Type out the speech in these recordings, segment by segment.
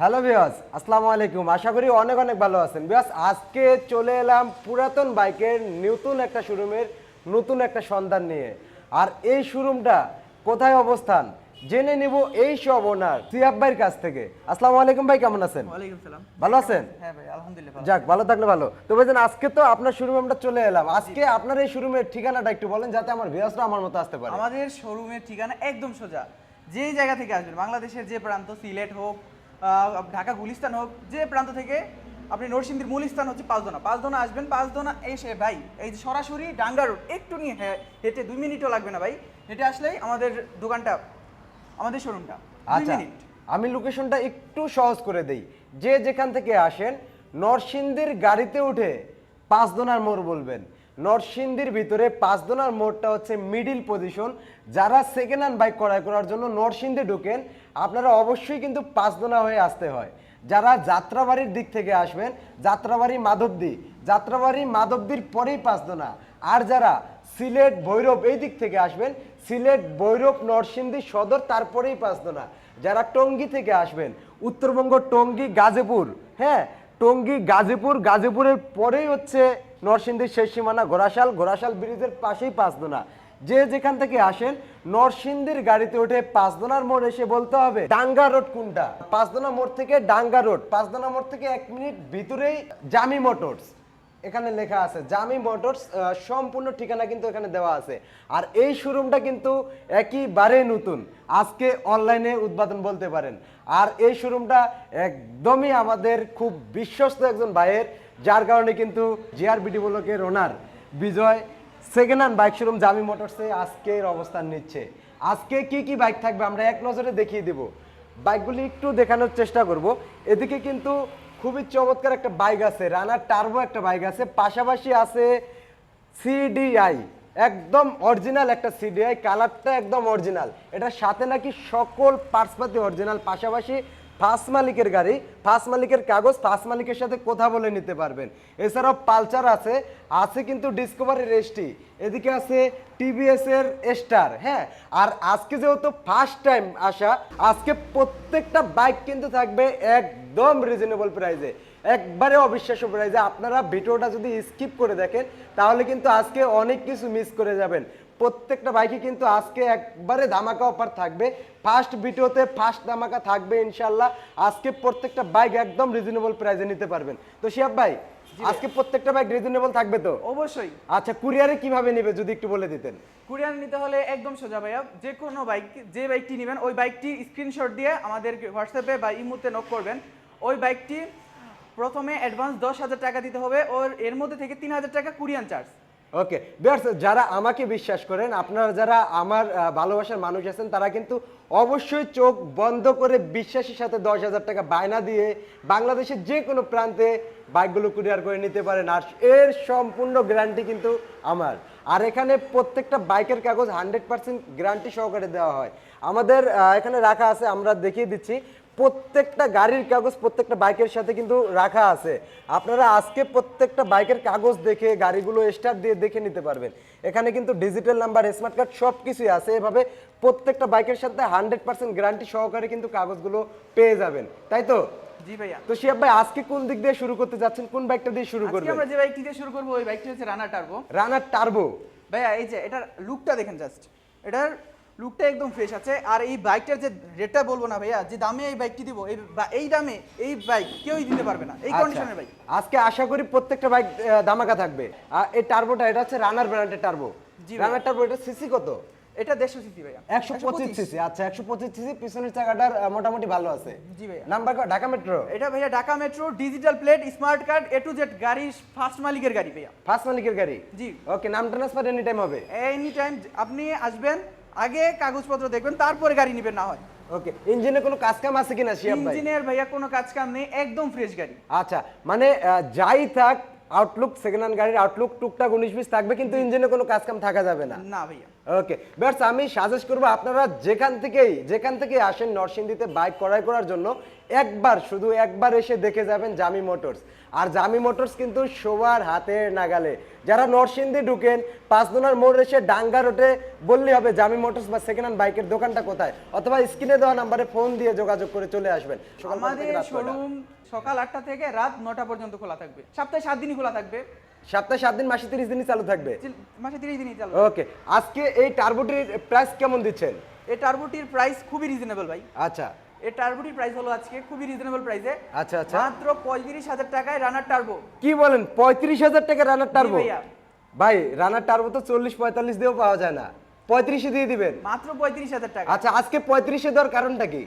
Hello বিয়াস আসসালামু আলাইকুম। আশা করি অনেক অনেক ভালো আছেন। বিয়াস আজকে চলে এলাম পুরাতন বাইকের নতুন একটা শোরুমের নতুন একটা সন্ধান নিয়ে। আর এই শোরুমটা কোথায় অবস্থান জেনে নিব এই সব ওনার সিয়াব ভাইয়ের কাছ থেকে। আসসালামু আলাইকুম ভাই কেমন আছেন? ভালো আছেন? হ্যাঁ ভাই আলহামদুলিল্লাহ যাক ভালো থাকলে ভালো। তো ভাইজান আজকে তো আপনার শোরুমে আমরা চলে এলাম। আজকে আপনার এই শোরুমের ঠিকানাটা একটু বলেন যাতে আমার বিয়াসরা আমার মতো আসতে পারে। আমাদের শোরুমের ঠিকানা একদম সোজা। যেই জায়গা থেকে আসবেন বাংলাদেশের যে প্রান্ত সিলেট হোক ঢাকা গুলিস্তান হোক যে প্রান্ত থেকে আপনি নরসিংদীর মূল স্থান হচ্ছে পাঁচদোনা। পাঁচদোনা আসবেন পাঁচদোনা এসে ভাই এই যে সরাসরি ডাঙ্গা রোড একটু নিয়ে হেঁটে দুই মিনিটও লাগবে না ভাই। হেঁটে আসলেই আমাদের দোকানটা আমাদের শোরুমটা আচ্ছা আমি লোকেশনটা একটু সহজ করে দেই। যে যেখান থেকে আসেন নরসিংদীর গাড়িতে উঠে পাঁচদোনার মোড় বলবেন। নরসিংদীর ভিতরে পাঁচদোনার মোড়টা হচ্ছে মিডিল পজিশন। যারা সেকেন্ড হ্যান্ড বাইক ক্রয় করার জন্য নরসিংদী ঢুকেন, আপনারা অবশ্যই কিন্তু পাঁচদোনা হয়ে আসতে হয়। যারা যাত্রাবাড়ির দিক থেকে আসবেন, যাত্রাবাড়ি মাধবদী, যাত্রাবাড়ি মাধবদীর পরেই পাঁচদোনা। আর যারা সিলেট ভৈরব এই দিক থেকে আসবেন, সিলেট ভৈরব নরসিংদী সদর তারপরেই পাঁচদোনা। যারা টঙ্গী থেকে আসবেন, উত্তরবঙ্গ টঙ্গী গাজীপুর হ্যাঁ টঙ্গী গাজীপুর, গাজীপুরের পরেই হচ্ছে নরসিংদীর শেষ সীমানা, ঘোড়াশাল ঘোড়াশাল ব্রিজের পাশেই পাঁচদোনা। যে যেখান থেকে আসেন, নরসিংদীর গাড়িতে উঠে পাঁচদোনার মোড় এসে বলতে হবে, ডাঙ্গা রোড কোনটা? পাঁচদোনা মোড় থেকে ডাঙ্গা রোড, পাঁচদোনা মোড় থেকে এক মিনিট ভিতরেই জামি মোটরস। এখানে লেখা আছে, জামি মোটরস সম্পূর্ণ ঠিকানা কিন্তু এখানে দেওয়া আছে। আর এই শোরুমটা কিন্তু একেবারে নতুন। আজকে অনলাইনে উদ্বোধন বলতে পারেন। আর এই শোরুমটা একদমই আমাদের খুব বিশ্বস্ত একজন ভাইয়ের যার কারণে কিন্তু জিআরবিডি ব্লকের owner Bijoy second hand bike showroom Jami মোটরসে আজকের অবস্থান নিচ্ছে। আজকে কি কি বাইক থাকবে আমরা এক নজরে দেখিয়ে দেব। বাইকগুলি একটু দেখানোর চেষ্টা করব। এদিকে কিন্তু খুবই চমৎকার একটা বাইক আছে রানার টার্বো একটা বাইক আছে, পাশাপাশি আছে সিডিআই একদম অরিজিনাল একটা সিডিআই কালারটা একদম অরিজিনাল এটার সাথে নাকি সকল পার্টসপাতি অরিজিনাল পাশাপাশি ফার্স্ট মালিকের গাড়ি ফার্স্ট মালিকের কাগজ ফার্স্ট মালিকের সাথে কথা বলে নিতে পারবেন। এছাড়াও পালচার আছে আছে কিন্তু ডিসকভারি রেস্টি এদিকে আছে টিভিএস এর স্টার হ্যাঁ? আর আজকে যেহেতু ফার্স্ট টাইম আসা, আজকে প্রত্যেকটা বাইক কিন্তু থাকবে একদম রিজনেবল প্রাইসে একবারে অবিশ্বাস্য প্রাইজে আপনারা ভিডিওটা যদি স্কিপ করে দেখেন, তাহলে কিন্তু আজকে অনেক কিছু মিস করে যাবেন। প্রত্যেকটা বাইকে কিন্তু আজকে একবারে ধামাকা অফার থাকবে। ফার্স্ট ভিডিওতে ফার্স্ট ধামাকা থাকবে ইনশাল্লাহ আজকে প্রত্যেকটা বাইক একদম রিজনেবল প্রাইসে নিতে পারবেন। তো শিয়াব ভাই আজকে প্রত্যেকটা বাইক রিজনেবল থাকবে তো? অবশ্যই। আচ্ছা কুরিয়ারে কীভাবে নেবে যদি একটু বলে দিতেন? কুরিয়ার নিতে হলে একদম সোজা ভাইয়া যে কোনো বাইক যে বাইকটি নেবেন ওই বাইকটি স্ক্রিনশট দিয়ে আমাদের হোয়াটসঅ্যাপে বা ইমুতে নক করবেন। ওই বাইকটি প্রথমে অ্যাডভান্স দশ হাজার টাকা দিতে হবে ওর এর মধ্যে থেকে তিন হাজার টাকা কুরিয়ান চার্জ ওকে বিয়ার্স যারা আমাকে বিশ্বাস করেন, আপনারা যারা আমার ভালোবাসার মানুষ আছেন, তারা কিন্তু অবশ্যই চোখ বন্ধ করে বিশ্বাসের সাথে দশ হাজার টাকা বায়না দিয়ে বাংলাদেশের যে কোনো প্রান্তে বাইকগুলো কুরিয়ার করে নিতে পারেন। আর এর সম্পূর্ণ গ্যারান্টি কিন্তু আমার। আর এখানে প্রত্যেকটা বাইকের কাগজ হান্ড্রেড পার্সেন্ট গ্যারান্টি সহকারে দেওয়া হয়। আমাদের এখানে রাখা আছে, আমরা দেখিয়ে দিচ্ছি। প্রত্যেকটা গাড়ির কাগজ প্রত্যেকটা বাইকের সাথে কিন্তু রাখা আছে। আপনারা আজকে প্রত্যেকটা বাইকের কাগজ দেখে গাড়িগুলো স্টার্ট দিয়ে দেখে নিতে পারবেন। এখানে কিন্তু ডিজিটাল নাম্বার স্মার্ট কার্ড সব কিছুই আছে। এভাবে প্রত্যেকটা বাইকের সাথে হান্ড্রেড পার্সেন্ট গ্যারান্টি সহকারে কিন্তু কাগজগুলো পেয়ে যাবেন। তাই তো? জি ভাইয়া। তো শিয়াব ভাই আজকে কোন দিক দিয়ে শুরু করতে যাচ্ছেন? কোন বাইকটা দিয়ে শুরু করবেন? আমরা যে বাইকটি দিয়ে শুরু করব ওই বাইকটি হচ্ছে টার্বো। টার্বো। ভাইয়া এই যে এটার লুকটা দেখেন জাস্ট এটার লুকটা একদম ফ্রেশ আছে। আর এই বাইকটার যে রেটটা বলব না ভাইয়া যে দামে এই বাইকটি দিব এই এই দামে এই বাইক কেউই দিতে পারবে না। এই আচ্ছা, কন্ডিশনের বাইক আজকে আশা করি প্রত্যেকটা বাইক দামাকা থাকবে। আর এই টার্বোটা এটা হচ্ছে রানার ব্র্যান্ডের টার্বো জি রানার টার্বো এটা সিসি কত? এটা দেড়শো সিসি ভাইয়া। একশো পঁচিশ সিসি আচ্ছা একশো পঁচিশ সিসি পিছনের চাকাটার মোটামুটি ভালো আছে। জি ভাইয়া। নাম্বার ঢাকা মেট্রো এটা ভাইয়া Dhaka metro digital plate smart card A to Z গাড়ি ফার্স্ট মালিকের গাড়ি ভাইয়া। ফার্স্ট মালিকের গাড়ি? জি। ওকে নাম ট্রান্সফার এনি টাইম হবে? এনি টাইম আপনি আসবেন আগে কাগজপত্র দেখবেন তারপরে গাড়ি নেবেন না হয়। ওকে ইঞ্জিনে কোনো কাজ কাম আছে কিনা শিয়াব ভাই? ইঞ্জিনিয়ার ভাইয়া কোনো কাজ কাম নেই একদম ফ্রেশ গাড়ি। আচ্ছা মানে যাই থাক আউটলুক সেকেন্ড হ্যান্ড গাড়ির আউটলুক টুকটাক উনিশ বিশ থাকবে কিন্তু ইঞ্জিনে কোনো কাজ কাম থাকা যাবে না? না ভাইয়া। ওকে ব্যাটস আমি সাজেস্ট করব আপনারা যেখান থেকেই যেখান থেকে আসেন নরসিংদীতে বাইক ক্রয় করার জন্য একবার শুধু একবার এসে দেখে যাবেন জামি মোটরস। আর জামি মোটরস কিন্তু সবার হাতের নাগালে। যারা নরসিংদী ঢুকেন পাঁচ পাঁচদোনার মোড় এসে ডাঙ্গা রোডে বললে হবে জামি মোটরস বা সেকেন্ড হ্যান্ড বাইকের দোকানটা কোথায়? অথবা স্ক্রিনে দেওয়া নাম্বারে ফোন দিয়ে যোগাযোগ করে চলে আসবেন। আমাদের শোরুম সকাল আটটা থেকে রাত নটা পর্যন্ত খোলা থাকবে। সপ্তাহে সাত দিনই খোলা থাকবে। সপ্তাহে সাত দিন মাসে তিরিশ দিনই চালু থাকবে? মাসে তিরিশ দিনই চালু ওকে আজকে এই টার্বোটির প্রাইস কেমন দিচ্ছেন? এই টার্বোটির প্রাইস খুবই রিজনেবল ভাই। আচ্ছা। এই টার্বোটির প্রাইস হলো আজকে খুবই রিজনেবল প্রাইসে আচ্ছা আচ্ছা। মাত্র পঁয়ত্রিশ হাজার টাকায় রানার টার্বো। কি বলেন পঁয়ত্রিশ হাজার টাকা রানার টার্বো? ভাই রানার টার্বো তো চল্লিশ পঁয়তাল্লিশ দিয়েও পাওয়া যায় না। পঁয়ত্রিশে দিয়ে দিবেন। মাত্র পঁয়ত্রিশ হাজার টাকা। আচ্ছা আজকে পঁয়ত্রিশে দেওয়ার কারণটা কি?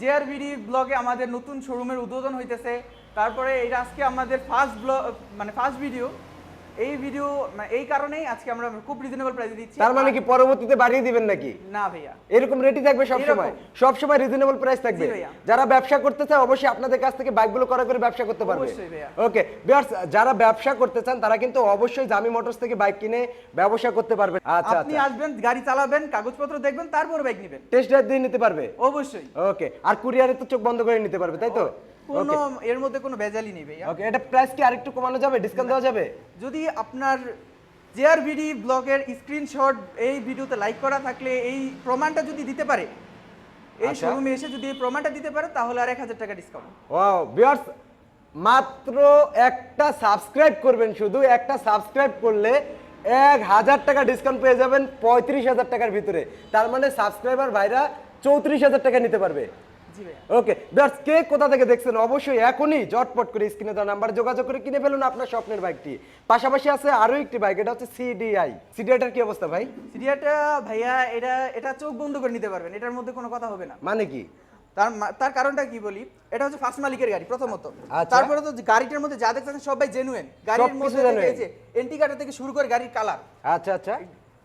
জেআরবিডি ব্লগে আমাদের নতুন শোরুমের উদ্বোধন হইতেছে। তারপরে এটা আজকে আমাদের ফার্স্ট ব্লগ মানে ফার্স্ট ভিডিও এই ভিডিও এই কারণেই আজকে আমরা খুব রিজনেবল প্রাইসে দিচ্ছি। তার মানে কি পরবর্তীতে বাড়িয়ে দিবেন নাকি? না ভাইয়া। এরকম রেটই থাকবে সবসময়। এরকম। সবসময় রিজনেবল প্রাইস থাকবে। যারা ব্যবসা করতে চায় অবশ্যই আপনাদের কাছ থেকে বাইকগুলো করা করে ব্যবসা করতে পারবে। ওকে যারা ব্যবসা করতে চান তারা কিন্তু অবশ্যই জামি মোটরস থেকে বাইক কিনে ব্যবসা করতে পারবে আচ্ছা আপনি আচ্ছা আসবেন গাড়ি চালাবেন কাগজপত্র দেখবেন তারপর বাইক নেবেন। টেস্ট ড্রাইভ দিয়ে নিতে পারবে? অবশ্যই। ওকে আর কুরিয়ারে তো চোখ বন্ধ করে নিতে পারবে তাই তো? কোনো এর মধ্যে কোনো ভেজালই নেই ভাইয়া। ওকে এটা প্রাইস কি আরেকটু কমানো যাবে? ডিসকাউন্ট দেওয়া যাবে? যদি আপনার জেআরভিডি ব্লগের স্ক্রিনশট এই ভিডিওতে লাইক করা থাকলে এই প্রমাণটা যদি দিতে পারে এই আচ্ছা। শোরুমে এসে যদি এই প্রমাণটা দিতে পারে তাহলে আর এক হাজার টাকা ডিসকাউন্ট ওয়াও ভিউয়ার্স মাত্র একটা সাবস্ক্রাইব করবেন শুধু। একটা সাবস্ক্রাইব করলে এক হাজার টাকা ডিসকাউন্ট পেয়ে যাবেন পঁয়ত্রিশ হাজার টাকার ভিতরে। তার মানে সাবস্ক্রাইবার ভাইরা চৌত্রিশ হাজার টাকা নিতে পারবে। ওকে ভিউয়ার্স কে কোথা থেকে দেখছেন অবশ্যই এখনই জটপট করে স্ক্রিনে দেওয়া নাম্বার যোগাযোগ করে কিনে ফেলুন আপনার স্বপ্নের বাইকটি পাশাপাশি আছে আরও একটি বাইক এটা হচ্ছে সিডিআই সিডিআইটার কি অবস্থা ভাই? সিরিয়াটা ভাইয়া এটা এটা চোখ বন্ধ করে নিতে পারবেন এটার মধ্যে কোনো কথা হবে না। মানে কি? তার তার কারণটা কি বলি? এটা হচ্ছে ফার্স্ট মালিকের গাড়ি প্রথমত। আচ্ছা। তারপরে তো গাড়িটার মধ্যে যা দেখতেছেন সবাই জেনুইন গাড়ির মধ্যে থেকে যে এন্টিকাটা থেকে শুরু করে গাড়ির কালার আচ্ছা আচ্ছা।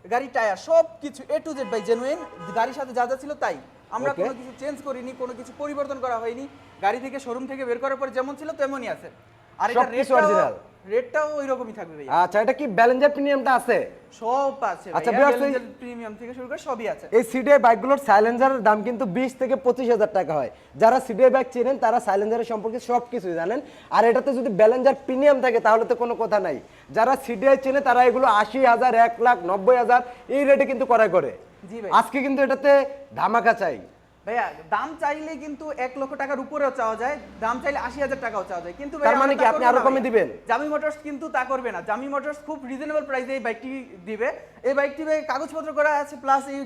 গাড়ির টায়ার সব কিছু A to Z by genuine গাড়ির সাথে যা যা ছিল তাই। আমরা কোনো কিছু চেঞ্জ করিনি কোনো কিছু পরিবর্তন করা হয়নি। গাড়ি থেকে শোরুম থেকে বের করার পর যেমন ছিল তেমনই আছে। আর এটা রেটটাও। রেটটাও ওই রকমই থাকবে ভাইয়া। আচ্ছা এটা কি ব্যালেঞ্জার প্রিমিয়ামটা আছে? সব আছে আচ্ছা, এই- প্রিমিয়াম থেকে শুরু করে সবই আছে। এই সিডিআই বাইকগুলোর সাইলেন্সারের দাম কিন্তু বিশ থেকে পঁচিশ হাজার টাকা হয়। যারা সিডিআই বাইক চেনেন তারা সাইলেন্সারের সম্পর্কে সব কিছুই জানেন। আর এটাতে যদি ব্যালেন্সার প্রিমিয়াম থাকে তাহলে তো কোনো কথা নাই। যারা সিডিআই চেনে তারা এগুলো আশি হাজার এক লাখ নব্বই হাজার এই রেটে কিন্তু করাই করে। ভাই। আজকে কিন্তু এটাতে ধামাকা চাই। ভাইয়া দাম চাইলে কিন্তু এক লক্ষ টাকার উপরেও চাওয়া যায় দাম চাইলে আশি হাজার টাকাও চাওয়া যায়। কিন্তু তার মানে কি আপনি আরও কমে দিবেন? জামি মোটরস কিন্তু তা করবে না। জামি মোটরস খুব রিজনেবল প্রাইসে এই বাইকটি দিবে। এই বাইকটি কাগজপত্র করা আছে প্লাস এই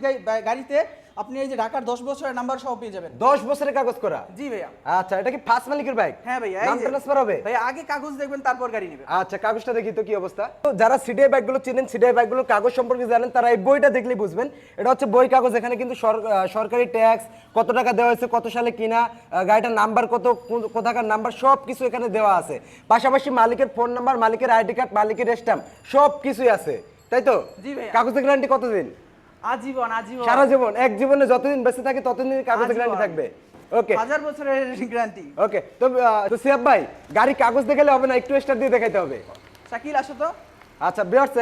গাড়িতে। আপনি এই যে ঢাকার দশ বছরের নাম্বার সহ পেয়ে যাবেন। দশ বছরের কাগজ করা? জি ভাইয়া। আচ্ছা এটা কি ফার্স্ট মালিকের বাইক হ্যাঁ ভাইয়া নাম ট্রান্সফার হবে? ভাইয়া আগে কাগজ দেখবেন তারপর গাড়ি নেবে আচ্ছা কাগজটা দেখি তো কি অবস্থা। তো যারা সিডিআই ব্যাগগুলো চিনেন সিডিআই ব্যাগগুলোর কাগজ সম্পর্কে জানেন তারা এই বইটা দেখলেই বুঝবেন। এটা হচ্ছে বই কাগজ এখানে কিন্তু সরকারি ট্যাক্স কত টাকা দেওয়া হয়েছে কত সালে কিনা গাড়িটার নাম্বার কত কোথাকার নাম্বার সব কিছু এখানে দেওয়া আছে। পাশাপাশি মালিকের ফোন নাম্বার মালিকের আইডি কার্ড মালিকের স্ট্যাম্প সব কিছুই আছে। তাই তো। কাগজের গ্যারান্টি কতদিন? আজীবন আজীবন। সারা জীবন এক জীবনে যতদিন বেঁচে থাকে ততদিন কাগজের গ্যারান্টি থাকবে। ওকে হাজার বছরের গ্যারান্টি ওকে তো তো সিয়াব ভাই গাড়ি কাগজ দেখালে হবে না একটু স্টার দিয়ে দেখাইতে হবে? শাকিল আসো তো। আচ্ছা বিয়ার্স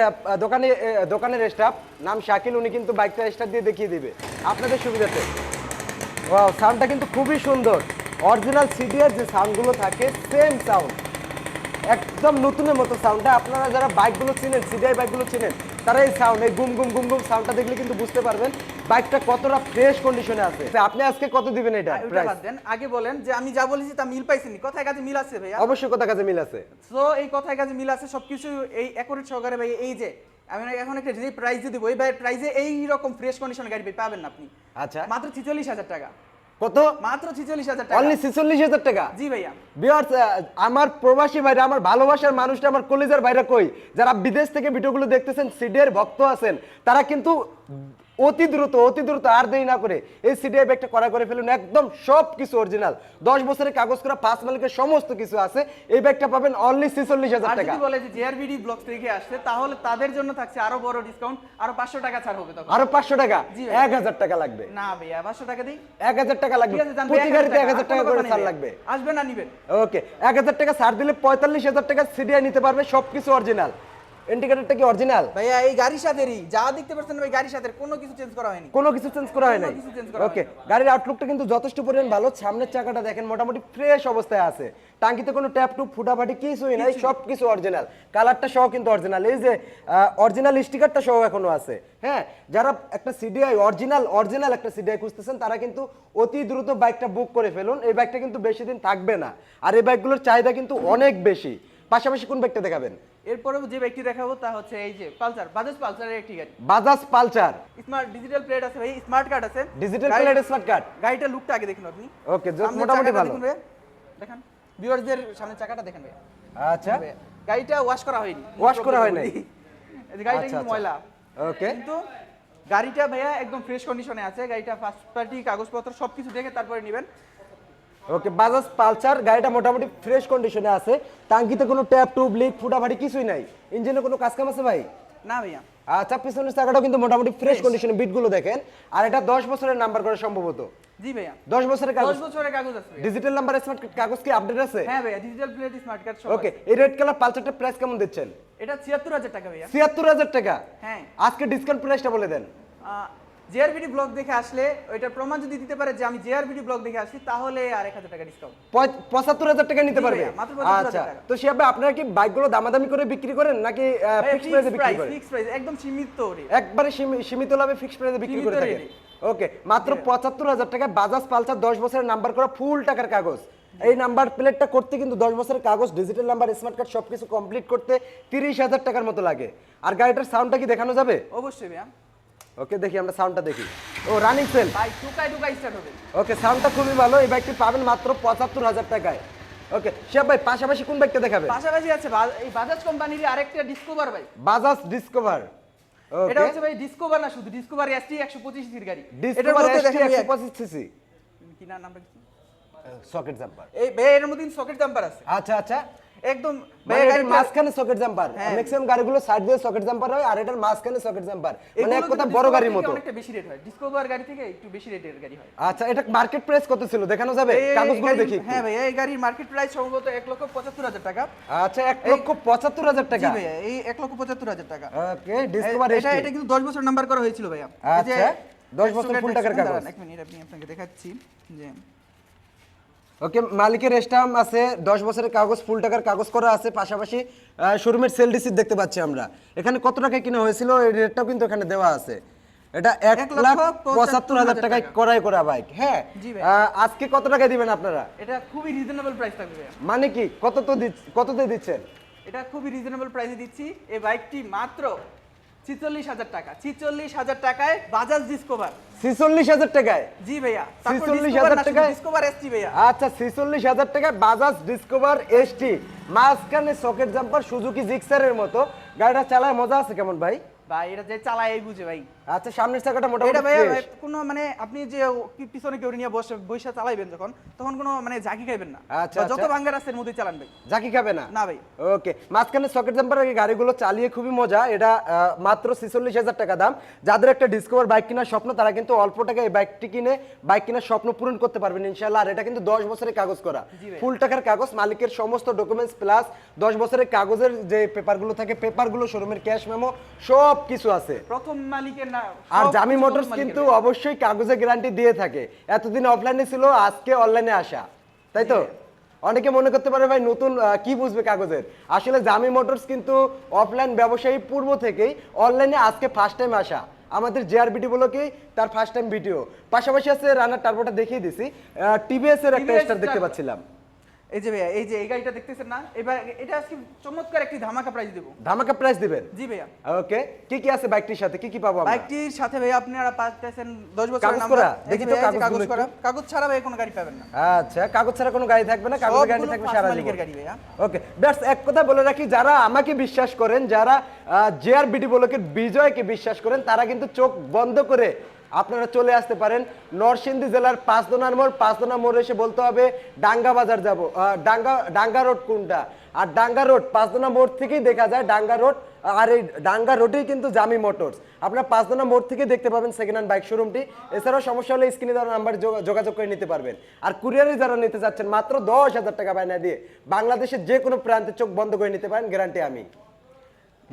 দোকানে দোকানের স্টাফ নাম শাকিল উনি কিন্তু বাইকটা স্টার দিয়ে দেখিয়ে দিবে। আপনাদের সুবিধাতে। ওয়াও সাউন্ডটা কিন্তু খুবই সুন্দর। অরিজিনাল সিডিআর যে সাউন্ডগুলো থাকে সেম সাউন্ড একদম নতুনের মতো সাউন্ডটা আপনারা যারা বাইকগুলো চিনেন সিডিআই বাইকগুলো চিনেন তারা এই সাউন্ড এই গুম গুম গুম গুম সাউন্ডটা দেখলে কিন্তু বুঝতে পারবেন বাইকটা কতটা ফ্রেশ কন্ডিশনে আছে। আপনি আজকে কত দিবেন এটা প্রাইস দেন। আগে বলেন যে আমি যা বলেছি তা মিল পাইছেনি কথায় কাজে মিল আছে ভাইয়া। অবশ্যই কথা কাজে মিল আছে। সো এই কথায় কাজে মিল আছে। সবকিছু এই অ্যাকুরেট সহকারে ভাই এই যে আমি এখন একটা যে প্রাইজে দিব এই প্রাইজে এই রকম ফ্রেশ কন্ডিশন গাড়ি পাবেন না আপনি। আচ্ছা। মাত্র ছিচল্লিশ হাজার টাকা। কত? মাত্র ছিচল্লিশ হাজার টাকা। অনলি ছেচল্লিশ হাজার টাকা? জি ভাইয়া। বিয়ার্স আমার প্রবাসী ভাইরা আমার ভালোবাসার মানুষটা আমার কলেজের ভাইরা কই? যারা বিদেশ থেকে ভিডিওগুলো দেখতেছেন সিডের ভক্ত আছেন তারা কিন্তু অতি দ্রুত অতি দ্রুত আর দেরি না করে এই সিডিআই ব্যাগটা করা করে ফেলুন একদম সব কিছু অরিজিনাল দশ বছরের কাগজ করা পাঁচ মালিকের সমস্ত কিছু আছে। এই ব্যাগটা পাবেন অনলি ছেচল্লিশ হাজার টাকা। বলে যে জেআরবিডি ব্লক থেকে আসছে তাহলে তাদের জন্য থাকছে আরও বড় ডিসকাউন্ট আরও পাঁচশো টাকা ছাড় হবে তখন। আরও পাঁচশো টাকা? এক হাজার টাকা লাগবে। না ভাইয়া পাঁচশো টাকা দিই। এক হাজার টাকা লাগবে। প্রতি গাড়িতে এক হাজার টাকা। করে ছাড় লাগবে। আসবেন না নিবেন। ওকে এক হাজার টাকা ছাড় দিলে পঁয়তাল্লিশ হাজার টাকা সিডিআই নিতে পারবে সবকিছু অরিজিনাল ইন্ডিকেটরটা কি অরিজিনাল ভাইয়া এই গাড়ির সাথেরই। যা দেখতে পাচ্ছেন ভাই গাড়ির সাথে কোনো কিছু চেঞ্জ করা হয়নি। কোনো কিছু চেঞ্জ করা হয় করা ওকে গাড়ির আউটলুকটা কিন্তু যথেষ্ট পরিমাণ ভালো। সামনের চাকাটা দেখেন মোটামুটি ফ্রেশ অবস্থায় আছে। টাঙ্কিতে কোনো ট্যাপ টুপ ফুটাফাটি কিছুই নাই সব কিছু অরিজিনাল কালারটা সহ কিন্তু অরিজিনাল এই যে অরিজিনাল স্টিকারটা সহ এখনও আছে। হ্যাঁ যারা একটা সিডিআই অরিজিনাল অরিজিনাল একটা সিডিআই খুঁজতেছেন তারা কিন্তু অতি দ্রুত বাইকটা বুক করে ফেলুন। এই বাইকটা কিন্তু বেশি দিন থাকবে না। আর এই বাইকগুলোর চাহিদা কিন্তু অনেক বেশি। পাশাপাশি কোন বাইকটা দেখাবেন? এরপরে যে ব্যক্তি দেখাবো তা হচ্ছে এই যে পালসার বাজাজ পালসারের একটি গাড়ি। Bajaj Pulsar smart digital plate আছে ভাই স্মার্ট কার্ড আছে। Digital plate smart card? গাড়িটা লুকটা আগে দেখুন আপনি। just মোটামুটি ভালো। দেখুন। দেখেন ভিউয়ারদের সামনের চাকাটা দেখেন ভাইয়া। আচ্ছা। গাড়িটা ওয়াশ করা হয়নি। ওয়াশ করা হয়নি এই যে গাড়িটা আচ্ছা, কিন্তু আচ্ছা। ময়লা। ওকে। কিন্তু গাড়িটা ভাইয়া একদম ফ্রেশ কন্ডিশনে আছে। গাড়িটা ফার্স্ট পার্টি কাগজপত্র সবকিছু দেখে তারপরে নেবেন। ওকে বাজাজ পালসার গাড়িটা মোটামুটি ফ্রেশ কন্ডিশনে আছে। টাঙ্কিতে কোনো ট্যাপ টুব লিক ফুটাফাটি কিছুই নাই। ইঞ্জিনে কোনো কাজ কাম আছে ভাই? না ভাইয়া। আচ্ছা পিছনের চাকাটাও কিন্তু মোটামুটি ফ্রেশ কন্ডিশনে বিটগুলো দেখেন। আর এটা দশ বছরের নাম্বার করে সম্ভবত। জি ভাইয়া। দশ বছরের কাগজ। দশ বছরের কাগজ আছে ডিজিটাল নাম্বার স্মার্ট কাগজ কি আপডেট আছে? হ্যাঁ ভাইয়া ডিজিটাল প্লেট স্মার্ট কার্ড সব ওকে এই রেড কালার পালসারটার প্রাইস কেমন দিচ্ছেন? এটা ছিয়াত্তর হাজার টাকা ভাইয়া। ছিয়াত্তর হাজার টাকা? হ্যাঁ। আজকে ডিসকাউন্ট প্রাইসটা বলে দেন। জেআরবিডি ব্লগ দেখে আসলে ওইটার প্রমাণ যদি দিতে পারে যে আমি জেআরবিডি ব্লগ দেখে আসছি তাহলে আর এক হাজার টাকা ডিসকাউন্ট পঁচাত্তর হাজার টাকা নিতে পারবে? মাত্র 75,000 আচ্ছা। টাকা। তো শিয়াবে আপনারা কি বাইকগুলো দামাদামি করে বিক্রি করেন নাকি ফিক্সড প্রাইসে বিক্রি করেন? ফিক্স প্রাইস একদম সীমিত। একবারে সীমিত লাভে ফিক্সড প্রাইসে বিক্রি করে থাকেন। ওকে মাত্র পঁচাত্তর হাজার টাকায় বাজাজ পালসার দশ বছরের নাম্বার করা ফুল টাকার কাগজ। এই নাম্বার প্লেটটা করতে কিন্তু দশ বছরের কাগজ ডিজিটাল নাম্বার স্মার্ট কার্ড সবকিছু কমপ্লিট করতে তিরিশ হাজার টাকার মতো লাগে। আর গাড়িটার সাউন্ডটা কি দেখানো যাবে? অবশ্যই ওকে দেখি আমরা সাউন্ডটা দেখি। ও রানিং সেল ভাই টুকাই টুকাই স্টার্ট হবে। ওকে সাউন্ডটা খুবই ভালো। এই বাইকটি পাবেন মাত্র পঁচাত্তর হাজার টাকায়। ওকে শিয়াব ভাই পাশাপাশি কোন বাইকটা দেখাবেন? পাশাপাশি আছে এই বাজাজ কোম্পানির আরেকটা ডিসকভার ভাই। বাজাজ ডিসকভার এটা হচ্ছে ভাই ডিসকভার না শুধু ডিসকভার এসটি একশো পঁচিশ সির গাড়ি। ডিসকভার মধ্যে এসটি দেখেন ভাইয়া, 125 সিসি। কি না নামটা কি? সকেট জাম্পার এই এর মধ্যে সকেট জাম্পার আছে। আচ্ছা আচ্ছা। একদম মানে ভাই মাঝখানে সকেট জাম্পার। ম্যাক্সিমাম গাড়িগুলো সাইড দিয়ে সকেট জাম্পার হয় আর এটার মাঝখানে সকেট জাম্পার মানে এক কথা বড় গাড়ির মতো। অনেকটা বেশি রেট হয়। ডিসকভার গাড়ি থেকে একটু বেশি রেটের গাড়ি হয়। আচ্ছা এটা মার্কেট প্রাইস কত ছিল? দেখানো যাবে? কাগজগুলো দেখি হ্যাঁ ভাই এই গাড়ির মার্কেট প্রাইস সম্ভবত এক লক্ষ পঁচাত্তর হাজার টাকা। আচ্ছা এক লক্ষ পঁচাত্তর হাজার জি টাকা ভাইয়া এই এক লক্ষ পঁচাত্তর হাজার টাকা। ওকে ডিসকভার এটা এটা কিন্তু দশ বছর নাম্বার করা হয়েছিল ভাইয়া। আচ্ছা, 10 বছর full টাকার কাগজ। এক মিনিট আপনি আপনাকে দেখাচ্ছি। যে ওকে মালিকের স্টাম্প আছে দশ বছরের কাগজ ফুল টাকার কাগজ করা আছে পাশাপাশি শোরুমের সেল রিসিট দেখতে পাচ্ছি আমরা। এখানে কত টাকায় কিনা হয়েছিল এই রেটটাও কিন্তু এখানে দেওয়া আছে। এটা এক লাখ পঁচাত্তর হাজার টাকায় টাকা। করাই করা বাইক হ্যাঁ? আজকে কত টাকায় দিবেন আপনারা? এটা খুবই রিজনেবল প্রাইস থাকবে মানে কি? কত তো দিচ্ছ- কততে দিচ্ছেন? এটা খুবই রিজনেবল প্রাইসে দিচ্ছি। এই বাইকটি মাত্র ছিচল্লিশ হাজার টাকা ছিচল্লিশ হাজার টাকায় বাজাজ ডিসকভার ছিচল্লিশ হাজার টাকায়? জি ভাইয়া 46,000 টাকায়? ডিসকভার এসছি ভাইয়া। আচ্ছা ছিচল্লিশ হাজার টাকায় বাজাজ ডিসকভার এসটি মাঝখানে সকেট জাম্পার সুজুকি জিক্সারের মতো। গাড়িটা চালায় মজা আছে কেমন ভাই? ভাই এটা যে চালায় এই বুঝে ভাই। আচ্ছা সামনের চাকাটা মোটামুটি ভাইয়া fresh। কোনো মানে আপনি যে পিছনে কেউ নিয়ে বসে বৈশা চালাইবেন যখন তখন কোনো মানে ঝাঁকি খাইবেন না। আচ্ছা, যত আচ্ছা। ভাঙ্গার আছে এর মধ্যে চালান ভাই। জাকি খাবে না? না ভাই। ওকে মাঝখানে সকেট জাম্পার এই গাড়িগুলো চালিয়ে খুবই মজা। এটা মাত্র ছিচল্লিশ হাজার টাকা দাম। যাদের একটা ডিসকভার বাইক কেনার স্বপ্ন তারা কিন্তু অল্প টাকায় এই বাইকটি কিনে বাইক কেনার স্বপ্ন পূরণ করতে পারবেন ইনশাল্লাহ আর এটা কিন্তু দশ বছরের কাগজ করা। ফুল টাকার কাগজ মালিকের সমস্ত ডকুমেন্টস প্লাস দশ বছরের কাগজের যে পেপারগুলো থাকে পেপারগুলো শোরুমের ক্যাশ মেমো সব কিছু আছে। প্রথম মালিকের আর জামি মোটরস কিন্তু অবশ্যই কাগজে গ্যারান্টি দিয়ে থাকে। এতদিন অফলাইনে ছিল আজকে অনলাইনে আসা। তাই তো? অনেকে মনে করতে পারে ভাই নতুন কি বুঝবে কাগজের? আসলে জামি মোটরস কিন্তু অফলাইন ব্যবসায়ী পূর্ব থেকেই অনলাইনে আজকে ফার্স্ট টাইম আসা। আমাদের জেআরবিটি বলোকেই তার ফার্স্ট টাইম ভিডিও পাশাপাশি আছে রানার টার্বোটা দেখিয়ে দিছি। টিভিএস এর একটা স্টার দেখতে পাচ্ছিলাম। এই যে ভাইয়া এই যে এই গাড়িটা দেখতেছেন না? এবার এটা আজকে চমৎকার একটি ধামাকা প্রাইস দেবো। ধামাকা প্রাইস দিবেন? জি ভাইয়া। ওকে কি কি আছে বাইকটির সাথে? কি কি পাবো আমরা? বাইকটির সাথে ভাই আপনারা পাচ্ছেন দশ বছর কাগজ করা? দেখি তো কাগজ করা। কাগজ ছাড়া ভাই কোনো গাড়ি পাবেন না। আচ্ছা কাগজ ছাড়া কোনো গাড়ি থাকবে না? কাগজ গাড়ি থাকবে সারা জীবন। গাড়ি ভাইয়া ওকে দ্যাটস এক কথা বলে রাখি যারা আমাকে বিশ্বাস করেন যারা জেআর বিডি বলকের বিজয়কে বিশ্বাস করেন তারা কিন্তু চোখ বন্ধ করে আপনারা চলে আসতে পারেন নরসিংদী জেলার পাঁচদোনার মোড়। পাঁচদোনা মোড় এসে বলতে হবে, ডাঙ্গা বাজার যাব। ডাঙ্গা ডাঙ্গা রোড কোনটা? আর ডাঙ্গা রোড পাঁচদোনা মোড় থেকেই দেখা যায় ডাঙ্গা রোড, আর এই ডাঙ্গা রোডেই কিন্তু জামি মোটরস। আপনারা পাঁচদোনা মোড় থেকে দেখতে পাবেন সেকেন্ড হ্যান্ড বাইক শোরুমটি এছাড়াও সমস্যা হলে স্ক্রিনে দেওয়ার নাম্বার যোগাযোগ করে নিতে পারবেন। আর কুরিয়ারে যারা নিতে যাচ্ছেন, মাত্র দশ হাজার টাকা বায়না দিয়ে বাংলাদেশের যে কোনো প্রান্তে চোখ বন্ধ করে নিতে পারেন গ্যারান্টি আমি।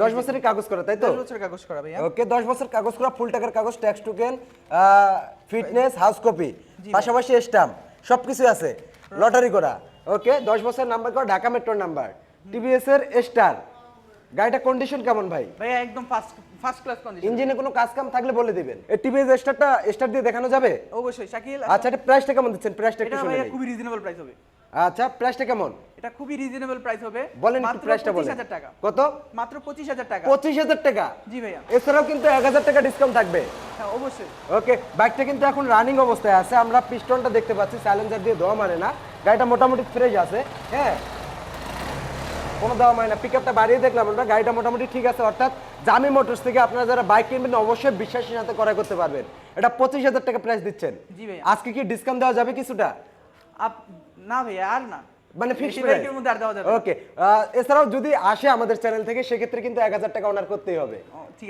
দশ বছরের কাগজ করা তাই তো? দশ বছরের কাগজ করা ভাইয়া ওকে দশ বছর কাগজ করা ফুল টাকার কাগজ tax token fitness house copy পাশাপাশি স্টাম্প সব কিছু আছে লটারি করা। ওকে দশ বছর নাম্বার করা ঢাকা মেট্রোর নাম্বার টিভিএস এর স্টার। গাড়িটা কন্ডিশন কেমন ভাই? ভাইয়া একদম ফার্স্ট ফার্স্ট ক্লাস কন্ডিশন ইঞ্জিনে কোনো কাজ কাম থাকলে বলে দিবেন। এই টিভিএস স্টারটা স্টার দিয়ে দেখানো যাবে? অবশ্যই শাকিল আচ্ছা এটা প্রাইসটা কেমন দিচ্ছেন? প্রাইসটা একটু এটা শুনে ভাইয়া নেই। খুবই রিজনেবল প্রাইস হবে। আচ্ছা প্রাইসটা কেমন? এটা খুবই রিজনেবল প্রাইস হবে। বলেন একটু প্রাইসটা বলেন। 25000 টাকা। কত? মাত্র পঁচিশ হাজার টাকা। পঁচিশ হাজার টাকা? জি ভাইয়া। এছাড়াও কিন্তু এক হাজার টাকা ডিসকাউন্ট থাকবে। হ্যাঁ অবশ্যই। ওকে বাইকটা কিন্তু এখন রানিং অবস্থায় আছে। আমরা পিস্টনটা দেখতে পাচ্ছি সাইলেন্সার দিয়ে ধোয়া মারে না। গাড়িটা মোটামুটি ফ্রেশ আছে হ্যাঁ? কোনো দেওয়া মানে না। পিক আপটা বাড়িয়ে দেখলাম আমরা গাড়িটা মোটামুটি ঠিক আছে। অর্থাৎ জামি মোটরস থেকে আপনারা যারা বাইক কিনবেন অবশ্যই বিশ্বাসের সাথে ক্রয় করতে পারবেন। এটা পঁচিশ হাজার টাকা প্রাইস দিচ্ছেন। জি ভাইয়া। আজকে কি ডিসকাউন্ট দেওয়া যাবে কিছুটা? আপ না ভাইয়া আর না। মানে ফিক্স মধ্যে আর দেওয়া যাবে ওকে এছাড়াও যদি আসে আমাদের চ্যানেল থেকে সেক্ষেত্রে কিন্তু এক হাজার টাকা অনার করতেই হবে।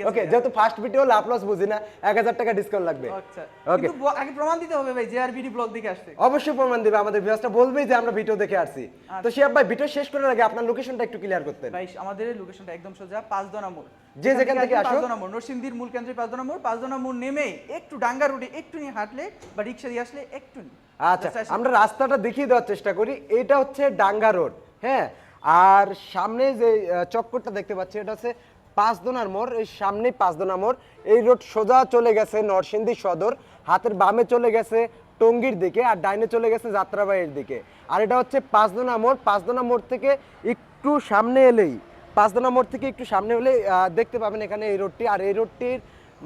ওকে যেহেতু ফার্স্ট ভিডিও লাভ লস বুঝি না এক হাজার টাকা ডিসকাউন্ট লাগবে। আচ্ছা ওকে কিন্তু আগে প্রমাণ দিতে হবে ভাই জেআরবিডি ব্লগ দেখে আসতে। অবশ্যই প্রমাণ দিবে আমাদের ভিউয়ার্সটা বলবেই যে আমরা ভিডিও দেখে আসছি। তো শিয়াব ভাই ভিডিও শেষ করার আগে আপনার লোকেশনটা একটু ক্লিয়ার করতেন। ভাই আমাদের লোকেশনটা একদম সোজা পাঁচদনা মোড়। যে যেখান থেকে আসো। পাঁচদনা মোড় নরসিংদীর মূল কেন্দ্রে পাঁচদনা মোড় পাঁচদনা মোড় নেমে একটু ডাঙ্গা রোডে একটু নিয়ে হাঁটলে বা রিক্সা দিয়ে আসলে একটু আচ্ছা আমরা রাস্তাটা দেখিয়ে দেওয়ার চেষ্টা করি। এটা হচ্ছে ডাঙ্গা রোড হ্যাঁ? আর সামনে যে চক্করটা দেখতে পাচ্ছি এটা হচ্ছে পাঁচদোনার মোড়। এই সামনেই পাঁচদোনা মোড়। এই রোড সোজা চলে গেছে নরসিংদী সদর হাতের বামে চলে গেছে টঙ্গীর দিকে আর ডাইনে চলে গেছে যাত্রাবাড়ির দিকে। আর এটা হচ্ছে পাঁচদোনা মোড়। পাঁচদোনা মোড় থেকে একটু সামনে এলেই পাঁচদোনা মোড় থেকে একটু সামনে আহ, দেখতে পাবেন এখানে এই রোডটি। আর এই রোডটির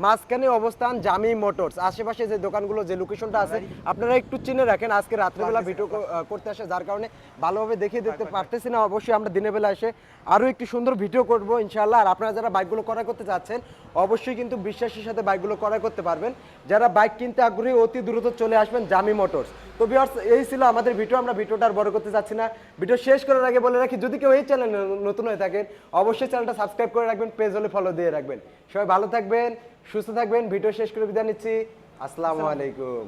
মাঝখানে অবস্থান জামি মোটরস। আশেপাশে যে দোকানগুলো যে লোকেশনটা আছে আপনারা একটু চিনে রাখেন আজকে রাত্রেবেলা ভিডিও করতে আসে যার কারণে ভালোভাবে দেখিয়ে দেখতে পারতেছি না অবশ্যই আমরা দিনের বেলা এসে আরও একটু সুন্দর ভিডিও করব ইনশাআল্লাহ। আর আপনারা যারা বাইকগুলো ক্রয় করতে চাচ্ছেন অবশ্যই কিন্তু বিশ্বাসের সাথে বাইকগুলো ক্রয় করতে পারবেন। যারা বাইক কিনতে আগ্রহী অতি দ্রুত চলে আসবেন জামি মোটরস। তো ভিউয়ার্স এই ছিল আমাদের ভিডিও আমরা ভিডিওটা আর বড় করতে চাচ্ছি না। ভিডিও শেষ করার আগে বলে রাখি যদি কেউ এই চ্যানেল নতুন হয়ে থাকেন অবশ্যই চ্যানেলটা সাবস্ক্রাইব করে রাখবেন পেজ হলে ফলো দিয়ে রাখবেন। সবাই ভালো থাকবেন সুস্থ থাকবেন ভিডিও শেষ করে বিদায় নিচ্ছি। আসসালামু আলাইকুম।